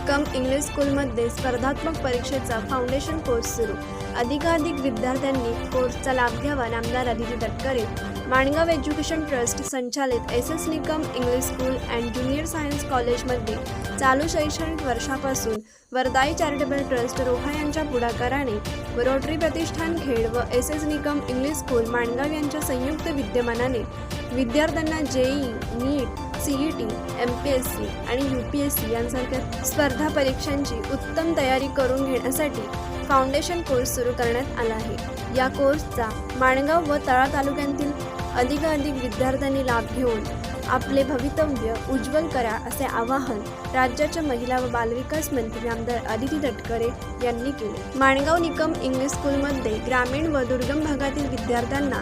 BCom English स्कूलमध्ये स्पर्धात्मक परीक्षेचा फाउंडेशन कोर्स सुरू. अधिकाधिक विद्यार्थ्यांनी कोर्सचा लाभ घ्यावा नामदार अदिती तटकरे माणगाव एज्युकेशन ट्रस्ट संचालित S S Nikam English school and junior science कॉलेजमध्ये चालू शैक्षणिक वर्षापासून वरदाई चॅरिटेबल ट्रस्ट रोहा यांच्या पुढाकाराने व रोटरी प्रतिष्ठान खेड व S S Nikam English school Mangaon यांच्या संयुक्त विद्यमानाने विद्यार्थ्यांना JEE NEET E T M P S C आणि यू पी एस सी यांसारख्या स्पर्धा परीक्षांची उत्तम तयारी करून घेण्यासाठी फाउंडेशन कोर्स सुरू करण्यात आला आहे. या कोर्सचा माणगाव व तळा तालुक्यातील अधिकाधिक विद्यार्थ्यांनी लाभ घेऊन आपले भवितव्य उज्ज्वल करा असे आवाहन राज्याच्या महिला व बालविकास मंत्री आमदार अदिती तटकरे यांनी केले. माणगाव निकम इंग्लिश स्कूलमध्ये ग्रामीण व दुर्गम भागातील विद्यार्थ्यांना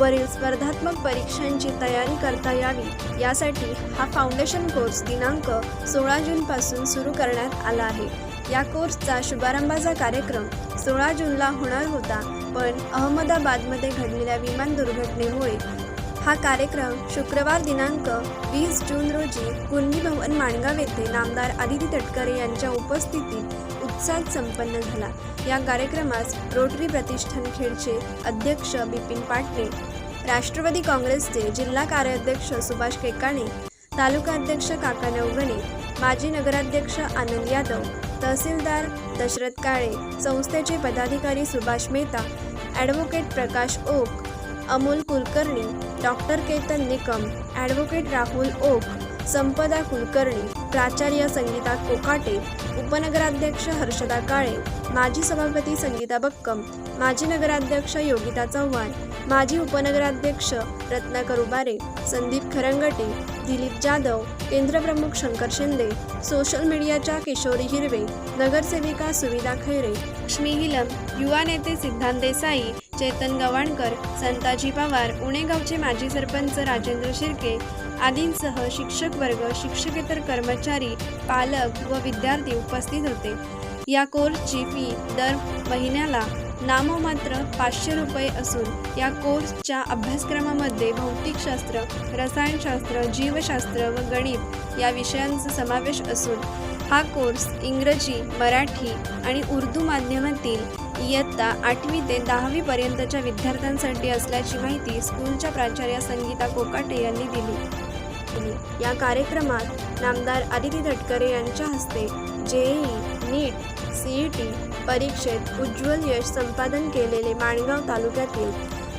वरील स्पर्धात्मक परीक्षांची तयारी करता यावी. यासाठी हा फाउंडेशन कोर्स दिनांक सोळा जूनपासून सुरू करण्यात आला आहे. या कोर्सचा शुभारंभाचा कार्यक्रम सोळा जूनला होणार होता पण अहमदाबादमध्ये घडलेल्या विमान दुर्घटनेमुळे हा कार्यक्रम शुक्रवार दिनांक वीस जून रोजी कुंडी भवन माणगाव येथे नामदार आदिती तटकरे यांच्या उपस्थितीत उत्साहात संपन्न झाला. या कार्यक्रमास रोटरी प्रतिष्ठान खेडचे अध्यक्ष बिपिन पाटणे राष्ट्रवादी काँग्रेसचे जिल्हा कार्याध्यक्ष सुभाष केकाणे तालुका अध्यक्ष काका नवगणे माजी नगराध्यक्ष आनंद यादव तहसीलदार दशरथ काळे संस्थेचे पदाधिकारी Subhash Mehta advocate Prakash Oak Amol Kulkarni doctor Ketan Nikam advocate Rahul Oak Sampada Kulkarni प्राचार्य संगीता कोकाटे उपनगराध्यक्ष हर्षदा काळे माजी सभापती संगीता बक्कम माजी नगराध्यक्ष योगिता चव्हाण माजी उपनगराध्यक्ष रत्नाकर उबारे संदीप खरंगटे दिलीप जाधव केंद्रप्रमुख शंकर शिंदे सोशल मीडियाच्या किशोरी हिरवे नगरसेविका सुविधा खैरे लक्ष्मी हिलम युवा नेते सिद्धांत देसाई चेतन गवाणकर संताजी पवार उणेगावचे माजी सरपंच राजेंद्र शिर्के आदींसह शिक्षक वर्ग शिक्षकेतर कर्मचारी पालक व विद्यार्थी उपस्थित होते. या कोर्सची फी दर महिन्याला नाममात्र पाचशे रुपये असून या कोर्सच्या अभ्यासक्रमामध्ये भौतिकशास्त्र रसायनशास्त्र जीवशास्त्र व गणित या विषयांचा समावेश असून हा कोर्स इंग्रजी मराठी आणि उर्दू माध्यमातील इयत्ता आठवी ते दहावी पर्यंतच्या विद्यार्थ्यांसाठी असल्याची माहिती स्कूलच्या प्राचार्य संगीता कोकाटे यांनी दिली. केली या कार्यक्रमात नामदार आदिती धटकरे यांच्या हस्ते जेई नीट सीईटी परीक्षेत उज्ज्वल यश संपादन केलेले माणगाव तालुक्यातील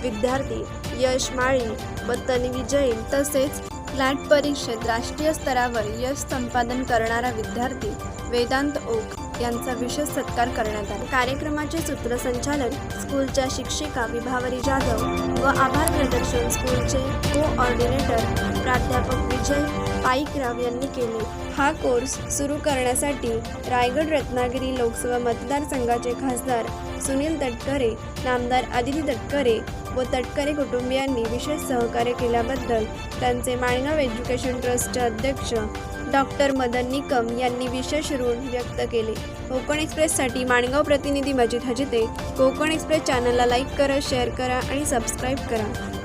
विद्यार्थी यश माळी व तन्वी जैन तसेच फ्लॅट परीक्षेत राष्ट्रीय स्तरावर यश संपादन करणारा विद्यार्थी वेदांत ओक यांचा विशेष सत्कार करण्यात आला. कार्यक्रमाचे सूत्रसंचालन स्कूलच्या शिक्षिका विभावरी जाधव व आभार प्रदर्शन स्कूलचे को ऑर्डिनेटर प्राध्यापक विजय पाईकराव यांनी केले. हा कोर्स सुरू करण्यासाठी रायगड रत्नागिरी लोकसभा मतदारसंघाचे खासदार सुनील तटकरे नामदार आदिती तटकरे व तटकरे कुटुंबियांनी विशेष सहकार्य केल्याबद्दल त्यांचे माणगाव एज्युकेशन ट्रस्टचे अध्यक्ष डॉक्टर मदन निकम यांनी विशेष ऋण व्यक्त केले. कोकण एक्सप्रेससाठी माणगाव प्रतिनिधी मजिद हजिते कोकण एक्सप्रेस चॅनलला लाईक करा शेअर करा आणि सबस्क्राईब करा.